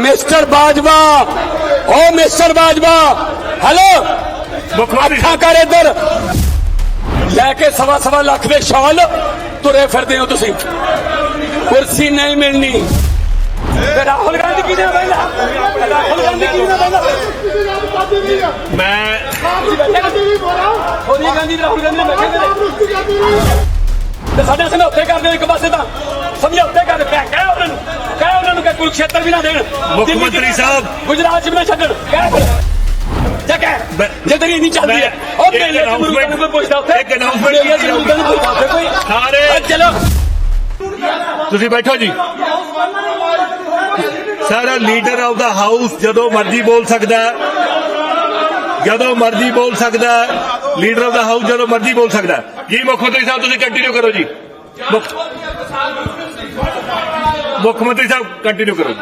Mister Bajwa ਓ mister Bajwa hello ਮੁੱਖ ਮੰਤਰੀ ਅੱਖਾਂ ਕਰ ਇੱਧਰ ਲੈ ਕੇ ਸਵਾ ਸਵਾ ਲੱਖ ਦੇ ਸ਼ਾਲ ਤੁਰੇ ਫਿਰਦੇ ਹੋ ਤੁਸੀਂ ਕੁਰਸੀ ਨਹੀਂ ਮਿਲਣੀ ਤੇ ਰਾਹੁਲ ਗਾਂਧੀ ਕਿਹਨੇ ਬੈਠਾ ਰਾਹੁਲ ਗਾਂਧੀ ਕਿਹਨੇ ਬੈਠਾ ਮੈਂ ਸੋਨੀਆ ਗਾਂਧੀ ਸਮਝੌਤੇ ਕਰਦੇ ਪਿਆ ਕਹਿ ਉਹਨਾਂ ਨੂੰ ਕਹਿ ਉਹਨਾਂ ਨੂੰ ਕਿ ਕੁਰਕਸ਼ੇਤਰ ਵੀ ਨਾ ਦੇਣ। ਮੁੱਖ ਮੰਤਰੀ ਸਾਹਿਬ। ਗੁਜਰਾਤ ਚ ਵੀ ਨਾ ਛੱਡਣ ਕਹਿ ਫਿਰ ਜਾ ਕਹਿ ਮੈਂ- ਜੇ ਤੇਰੀ ਨਹੀਂ ਚੱਲਦੀ ਹੈ ਮੈਂ- ਉਹ ਇੱਕ ਮੇਲੇ ਚ ਮੁਰਗਾਂ ਨੂੰ ਕੋਈ ਪੁੱਛਦਾ ਉੱਥੇ। ਇੱਕ announcement ਮੇਲੇ ਚ ਮੁਰਗਾਂ ਨੂੰ ਪੁੱਛਦਾ ਉੱਥੇ ਕੋਈ। ਸਾਰੇ- ਆ ਚਲੋ। ਤੁਸੀਂ ਬੈਠੋ ਜੀ। ਸਾਰਾ ਲੀਡਰ ਆਫ ਦਾ ਹਾਊਸ ਜਦੋਂ ਮਰਜ਼ੀ ਬੋਲ ਸਕਦਾ। ਜਦੋਂ ਮਰਜ਼ੀ ਬੋਲ ਸਕਦਾ ਲੀਡਰ ਆਫ ਦਾ ਹਾਊਸ ਜਦੋਂ ਮਰਜ਼ੀ ਬੋਲ ਸਕਦਾ। ਜੀ ਮੁੱਖ ਮੰਤਰੀ ਸਾਹਿਬ ਤੁਸੀਂ ਕੰਟੀਨਿਊ ਕਰੋ ਜੀ। ਮੁੱਖ ਮੰਤਰੀ ਸਾਹਿਬ ਕੰਟੀਨਿਊ ਕਰੋ।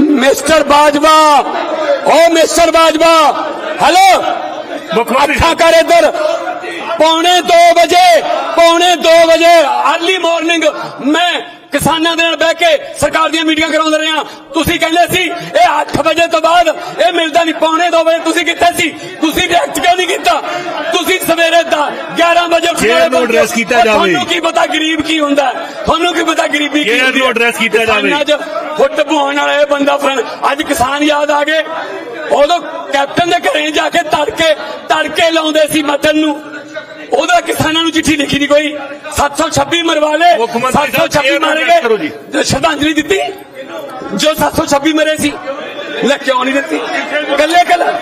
ਮਿਸਟਰ ਬਾਜਵਾ ਓ ਮਿਸਟਰ ਬਾਜਵਾ ਹੈਲੋ। ਮੁੱਖ ਮੰਤਰੀ ਸਾਹਿਬ। ਕਰ ਇੱਧਰ। ਪੌਣੇ 2 ਵਜੇ ਪੌਣੇ 2 ਵਜੇ ਅਰਲੀ ਮਾਰਨਿੰਗ ਮੈਂ ਕਿਸਾਨਾਂ ਦੇ ਨਾਲ ਬਹਿ ਕੇ ਸਰਕਾਰ ਦੀਆਂ ਮੀਟਿੰਗਾਂ ਕਰਾਉਂਦੇ ਰਹੇ। ਹਾਂ ਤੁਸੀਂ ਕਹਿੰਦੇ ਸੀ ਇਹ 8 ਵਜੇ ਤੋਂ ਬਾਅਦ ਇਹ ਮਿਲਦਾ ਨਹੀਂ। ਪੌਣੇ 2 ਵਜੇ ਤੁਸੀਂ ਕਿੱਥੇ ਸੀ? ਤੁਸੀਂ ਰਿਐਕਟ ਕਿਉਂ ਨਹੀਂ ਕੀਤਾ? ਸਵੇਰੇ ਦਾ 11 ਵਜੇ Chair ਨੂੰ address ਕੀਤਾ ਜਾਵੇ। ਤੁਹਾਨੂੰ ਕੀ ਪਤਾ ਗਰੀਬ ਕੀ ਹੁੰਦਾ? ਤੁਹਾਨੂੰ ਕੀ ਪਤਾ ਗਰੀਬੀ ਕੀ ਹੁੰਦੀ ਹੈ? address ਕੀਤਾ ਜਾਵੇ। 'ਚ ਫੁੱਟ ਪਵਾਉਣ ਵਾਲਾ ਇਹ ਬੰਦਾ ਅੱਜ ਕਿਸਾਨ ਯਾਦ ਆ ਗਏ ਉਦੋਂ ਕੈਪਟਨ ਦੇ ਘਰੇ ਜਾ ਕੇ ਤੜਕੇ ਤੜਕੇ ਲਾਉਂਦੇ ਸੀ ਮਤਨ ਨੂੰ ਉਹਦਾ ਕਿਸਾਨਾਂ ਨੂੰ ਚਿੱਠੀ ਲਿਖੀ ਨਹੀਂ ਕੋਈ 726 ਮਰਵਾ ਲਏ ਮੁੱਖ ਮੰਤਰੀ ਸਾਹਿਬ, 726 chair ਨੂੰ ਮਾਰੇ। ਗਏ ਸ਼ਰਧਾਂਜਲੀ ਦਿੱਤੀ ਜੋ 726 ਮਰੇ ਸੀ ਲੈ ਕਿਉਂ ਨਹੀਂ ਦਿੱਤੀ ਕੱਲੇ ਕੱਲੇ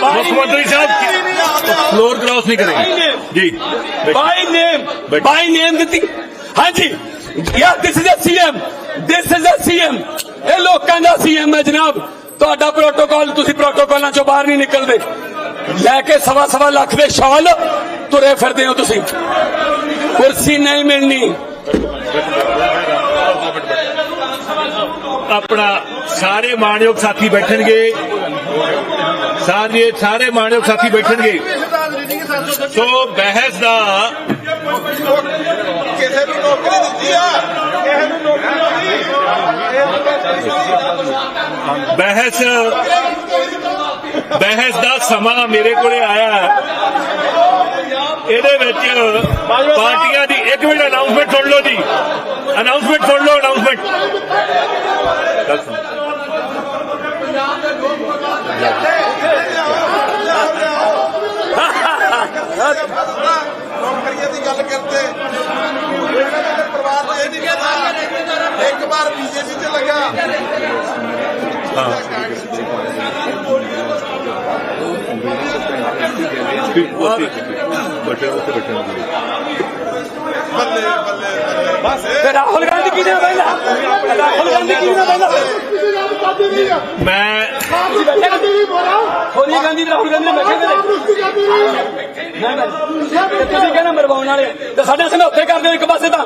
ਸਾਹਿਬ ਫਲੋਰ ਕ੍ਰਾਸ ਨਹੀਂ ਕਰੇਗੇ। ਜੀ ਬਾਈ ਨੇਮ ਬੈਠੋ। ਬਾਈ ਨੇਮ ਦਿੱਤੀ। ਹਾਂਜੀ। Ya this is a CM this is a CM ਇਹ ਲੋਕਾਂ ਦਾ ਸੀਐਮ ਹੈ ਜਨਾਬ। ਤੁਹਾਡਾ ਪ੍ਰੋਟੋਕਾਲ ਤੁਸੀਂ ਪ੍ਰੋਟੋਕਾਲਾਂ ਚੋਂ ਬਾਹਰ ਨਹੀਂ ਨਿਕਲਦੇ। ਲੈ ਕੇ ਸਵਾ ਸਵਾ ਲੱਖ ਦੇ ਸ਼ਾਲ ਤੁਰੇ ਫਿਰਦੇ ਹੋ ਤੁਸੀਂ। ਕੁਰਸੀ ਨਹੀਂ ਮਿਲਣੀ। ਆਪਣਾ ਸਾਰੇ ਮਾਣਯੋਗ ਸਾਥੀ ਬੈਠਣਗੇ। ਸਾਰੇ ਸਾਰੇ ਮਾਣਯੋਗ ਸਾਥੀ ਬੈਠਣਗੇ। ਸੋ ਬਹਿਸ ਦਾ ਕਿਸੇ ਨੂੰ ਨੌਕਰੀ ਦਿੱਤੀ ਆ। ਕਿਸੇ ਨੂੰ ਨੌਕਰੀ ਬਹਿਸ ਬਹਿਸ ਦਾ ਸਮਾਂ ਮੇਰੇ ਕੋਲੇ ਆਇਆ। ਇਹਦੇ ਵਿੱਚ ਪਾਰਟੀਆਂ ਦੀ ਇੱਕ ਮਿੰਟ ਅਨਾਉਂਸਮੈਂਟ ਸੁਣ ਲਓ ਜੀ। ਅਨਾਉਂਸਮੈਂਟ ਸੁਣ ਲਓ ਅਨਾਉਂਸਮੈਂਟ ਨੌਕਰੀਆਂ ਦੀ ਗੱਲ ਕਰਦੇ ਇਹਨਾਂ ਦੇ ਪਰਿਵਾਰ ਨੂੰ ਇਹ ਨਹੀਂ ਕਹਿੰਦਾ ਇੱਕ ਵਾਰ ਬੀਜੇਪੀ ਚ ਲੱਗਾ ਬੱਲੇ ਬੱਲੇ ਬੱਲੇ ਤੇ ਰਾਹੁਲ ਗਾਂਧੀ ਕਿਹਨੇ ਬੈਠਾ ਰਾਹੁਲ ਗਾਂਧੀ ਕਿਹਨੇ ਬੈਠਾ ਮੈਂ ਸੋਨੀਆ ਗਾਂਧੀ ਤੇ ਰਾਹੁਲ ਗਾਂਧੀ ਨੇ ਬੈਠੇ ਨੇ ਤੇ ਮਰਵਾਉਣ ਵਾਲੇ ਤੇ ਸਾਡੇ ਸਮਝੌਤੇ ਕਰਦੇ ਹੋ ਇੱਕ ਪਾਸੇ ਤਾਂ।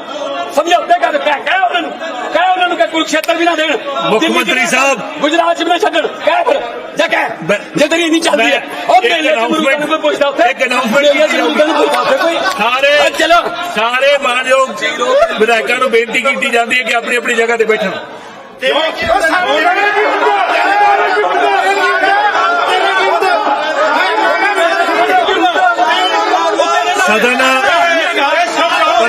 ਸਮਝੌਤੇ ਪਿਆ ਕਹਿ ਉਹਨਾਂ ਨੂੰ ਕਹਿ ਉਹਨਾਂ ਨੂੰ ਕਿ ਕੁਰਕਸ਼ੇਤਰ ਵੀ ਨਾ ਦੇਣ। ਮੁੱਖ ਮੰਤਰੀ ਸਾਹਿਬ। ਗੁਜਰਾਤ ਚ ਵੀ ਨਾ ਛੱਡਣ। ਕਹਿ ਫਿਰ ਜਾ ਕਹਿ ਜੇ ਤੇਰੀ ਨਹੀਂ ਚੱਲਦੀ ਹੈ ਉਹ ਮੇਲੇ ਚ ਮੁਰਗਾਂ ਨੂੰ ਕੋਈ ਪੁੱਛਦਾ ਉੱਥੇ। ਇੱਕ ਪੁੱਛਦਾ ਉੱਥੇ ਕੋਈ। ਸਾਰੇ ਚਲੋ ਸਾਰੇ ਮਾਨਯੋਗ ਵਿਧਾਇਕਾਂ ਨੂੰ ਬੇਨਤੀ ਕੀਤੀ ਜਾਂਦੀ ਹੈ ਕਿ ਆਪਣੀ ਆਪਣੀ ਜਗ੍ਹਾ ਤੇ ਬੈਠਣ। ਸਦਨ